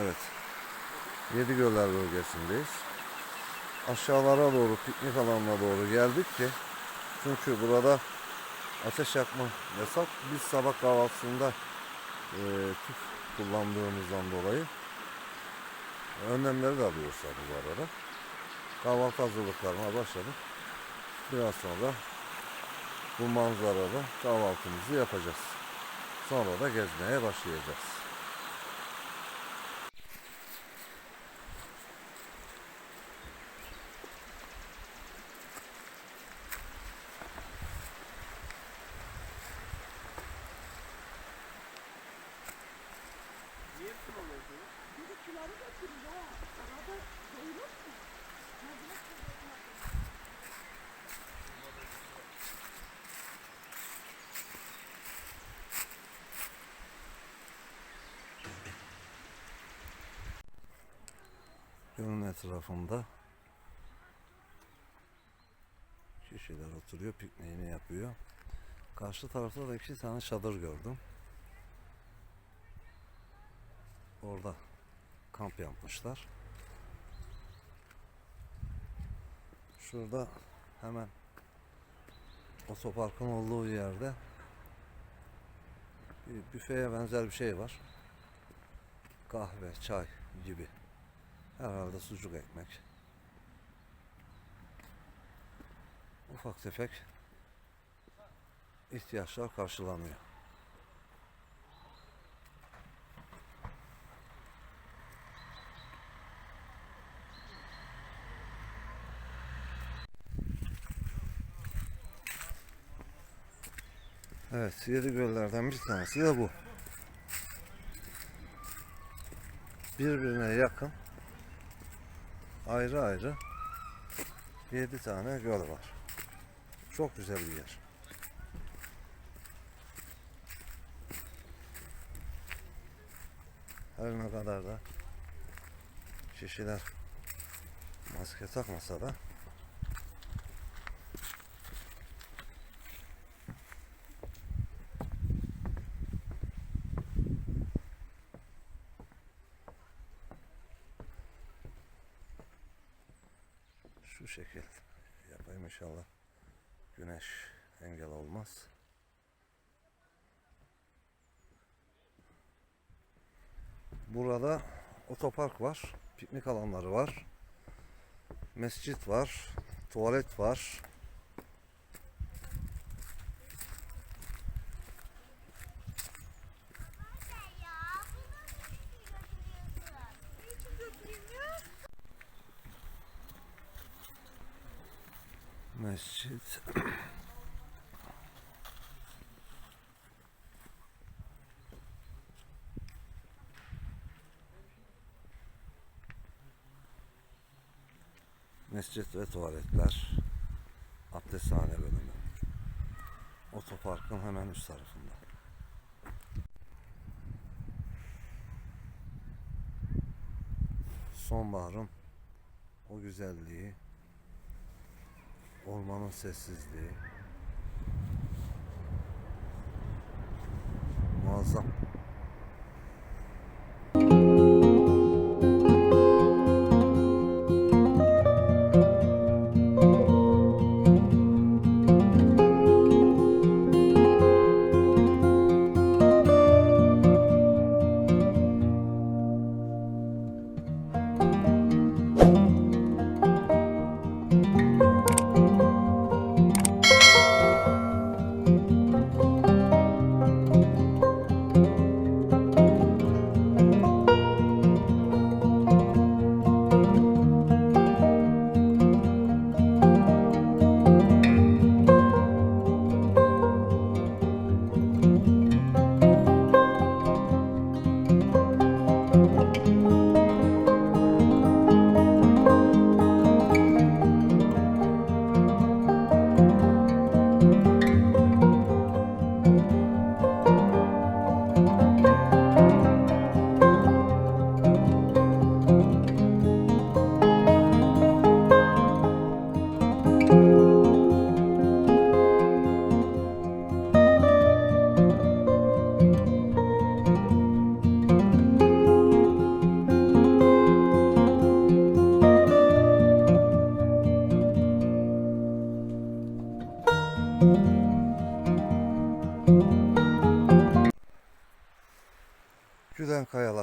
Evet. Yedi Göller bölgesindeyiz. Aşağılara doğru, piknik alanına doğru geldik ki çünkü burada ateş yakma yasak. Biz sabah kahvaltısında e, tüp kullandığımızdan dolayı önlemleri de alıyoruz bu arada. Kahvaltı hazırlıklarına başladık. Biraz sonra bu manzarada kahvaltımızı yapacağız. Sonra da gezmeye başlayacağız. Gölün etrafında kişiler oturuyor, pikniğini yapıyor. Karşı tarafta da iki tane çadır gördüm. Orada kamp yapmışlar. Şurada hemen otoparkın olduğu yerde bir büfeye benzer bir şey var. Kahve, çay gibi. Herhalde sucuk ekmek. Ufak tefek ihtiyaçlar karşılanıyor. Evet, yedi göllerden bir tanesi de bu. Birbirine yakın ayrı ayrı 7 tane göl var. Çok güzel bir yer. Her ne kadar da kişiler maske takmasa da engel olmaz. Burada otopark var, piknik alanları var, mescit var, tuvalet var. Mescit. Mescit ve tuvaletler. Abdesthane bölümü. Otoparkın hemen üst tarafında. Sonbaharın o güzelliği, ormanın sessizliği muazzam.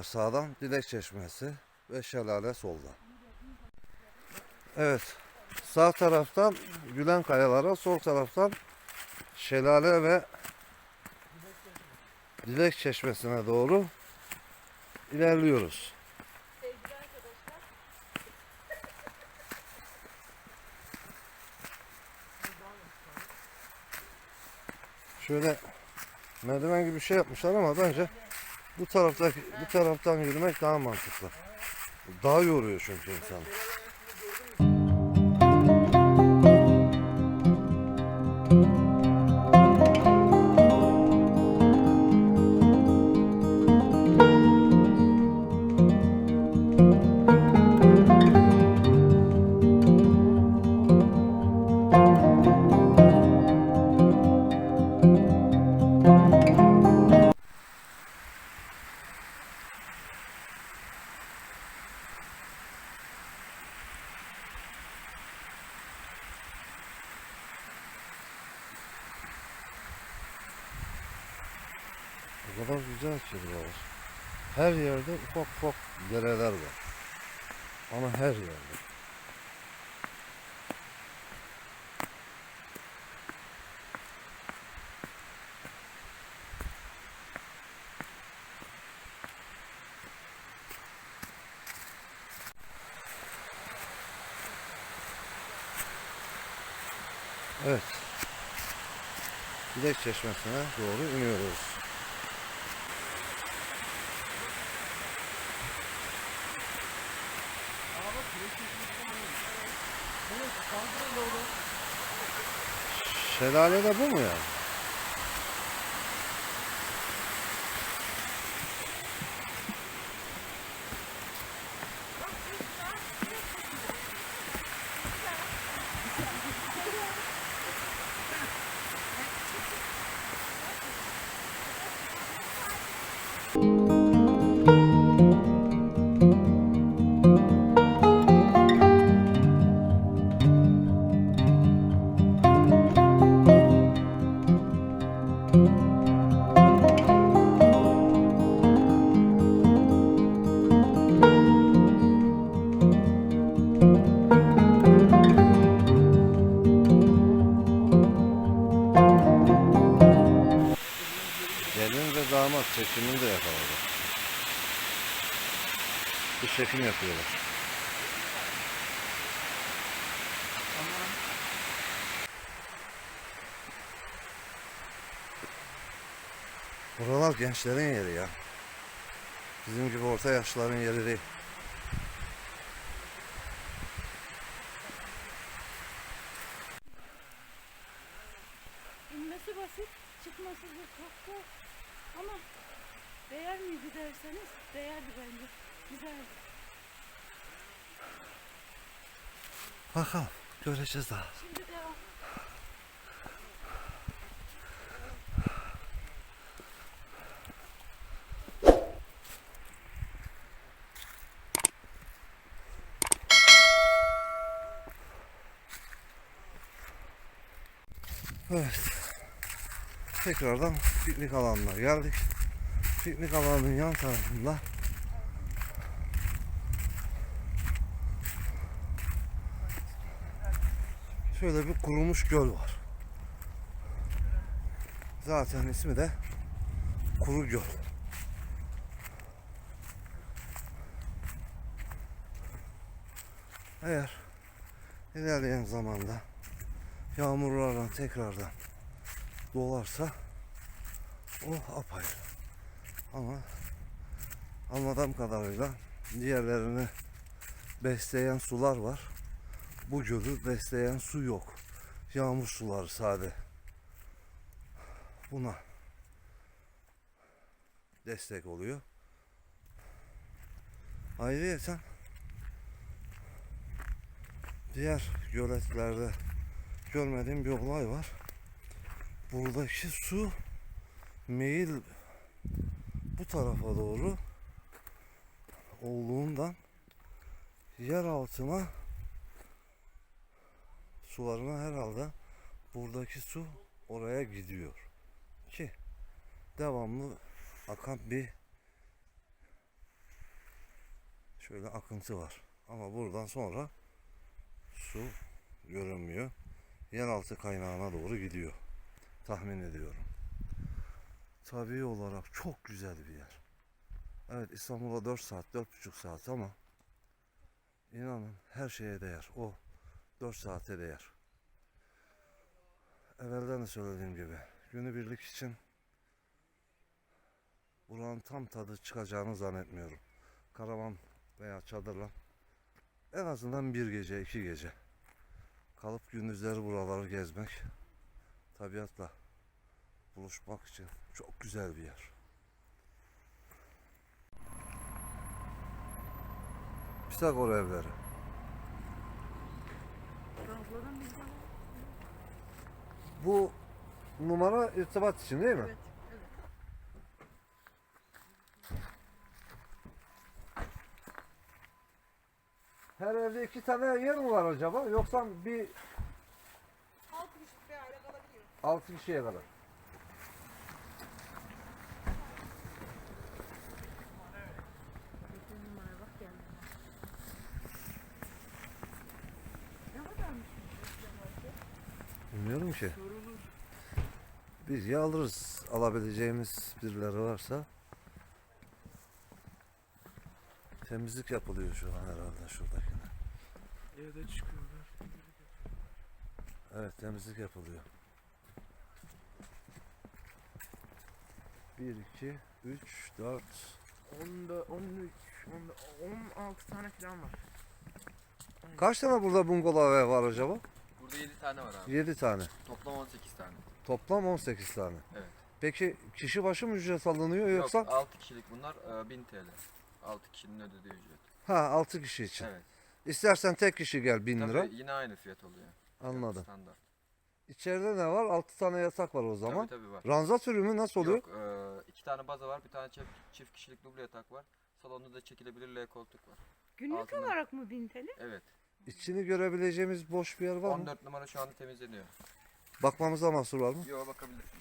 Sağdan, Dilek Çeşmesi ve Şelale solda. Evet. Sağ taraftan Gülen Kayalara, sol taraftan Şelale ve Dilek Çeşmesi'ne doğru ilerliyoruz. Şöyle merdiven gibi bir şey yapmışlar ama bence bu taraftaki bu taraftan yürümek daha mantıklı. Daha yoruyor çünkü insanı. Güzel ki buralar. Her yerde ufak ufak dereler var. Ama her yerde. Evet. Dilek Çeşmesi'ne doğru iniyoruz. Şelale de bu mu yani? Damat çekimini de yakaladı. Bir çekim yapıyorlar. Buralar gençlerin yeri ya. Bizim gibi orta yaşlıların yeri değil. Bakalım göreceğiz daha. Şimdi. Evet. Tekrardan piknik alanına geldik. Piknik alanının yan tarafında şöyle bir kurumuş göl var. Zaten ismi de Kuru Göl. Eğer ilerleyen zamanda yağmurlarla tekrardan dolarsa o apayrı. Ama anladığım kadarıyla diğerlerini besleyen sular var. Bu gölü besleyen su yok. Yağmur suları sade. Buna destek oluyor. Ayrıyeten diğer göletlerde görmediğim bir olay var. Buradaki su meyil bu tarafa doğru olduğundan yer altına sularına herhalde buradaki su oraya gidiyor ki devamlı akan bir Şöyle akıntı var. Ama buradan sonra su görünmüyor. Yeraltı kaynağına doğru gidiyor. Tahmin ediyorum. Tabii olarak çok güzel bir yer. Evet İstanbul'a 4 saat, 4,5 saat ama inanın her şeye değer. O 4 saate değer. Evvelden de söylediğim gibi günübirlik için buranın tam tadı çıkacağını zannetmiyorum. Karavan veya çadırla en azından bir gece, iki gece kalıp gündüzleri buraları gezmek, tabiatla buluşmak için çok güzel bir yer. Pisagor evleri. Bu numara irtibat için değil mi? Evet. Her evde iki tane yer mi var acaba? Yoksa bir Altı kişilik bir aile kalabiliyor. altı kişiye kadar. Biz ya alırız alabileceğimiz birileri varsa. Temizlik yapılıyor şu an herhalde şuradakine. Evde çıkıyorlar. Evet temizlik yapılıyor. 1, 2, 3, 4, Onda 13, onda 16 tane falan var. Kaç tane burada bungalov ev var acaba? Burada 7 tane var abi. 7 tane. Toplam 18 tane. Toplam 18 tane. Evet. Peki kişi başı mı ücret alınıyor yoksa? Yok 6 kişilik bunlar e, 1000 TL. 6 kişinin ödediği ücret. Ha 6 kişi için. Evet. İstersen tek kişi gel 1000 lira. Tabii yine aynı fiyat oluyor. Anladım. Standart. İçeride ne var? 6 tane yatak var o zaman. Tabii tabii var. Ranza türü mü nasıl oluyor? Yok e, iki tane baza var. Bir tane çift, çift kişilik duble yatak var. Salonda da çekilebilir L koltuk var. Günlük Altından- olarak mı bin TL? Evet. İçini görebileceğimiz boş bir yer var mı? 14 numara şu anda temizleniyor. Bakmamıza mahsur var mı? Yo bakabilirsin.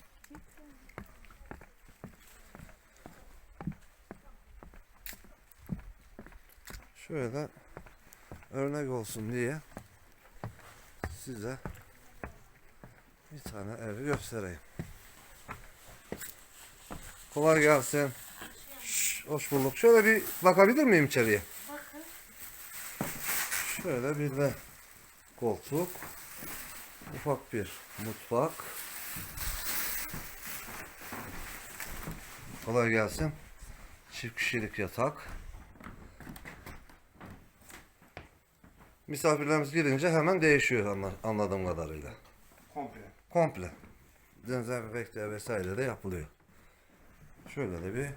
Şöyle örnek olsun diye size bir tane evi göstereyim. Kolay gelsin. Şş, hoş bulduk. Şöyle bir bakabilir miyim içeriye? Şöyle bir de koltuk. Ufak bir mutfak. Kolay gelsin. Çift kişilik yatak. Misafirlerimiz gelince hemen değişiyor anla- anladığım kadarıyla. Komple. Komple. Dezenfekte vesaire de yapılıyor. Şöyle de bir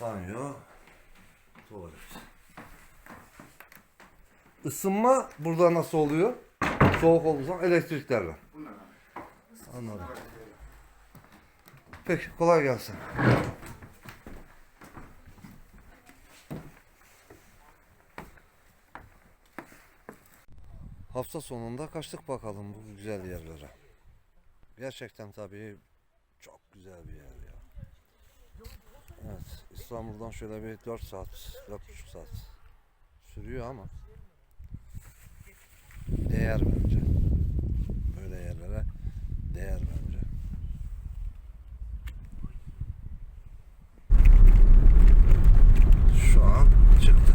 banyo, tuvalet. Isınma burada nasıl oluyor? Soğuk zaman elektriklerle. Anladım. Peki kolay gelsin. Hafta sonunda kaçtık bakalım bu güzel yerlere. Gerçekten tabii çok güzel bir yer ya. Evet İstanbul'dan şöyle bir 4 saat, 4,5 saat sürüyor ama değer bence. Böyle yerlere değer bence. Şu an çıktı.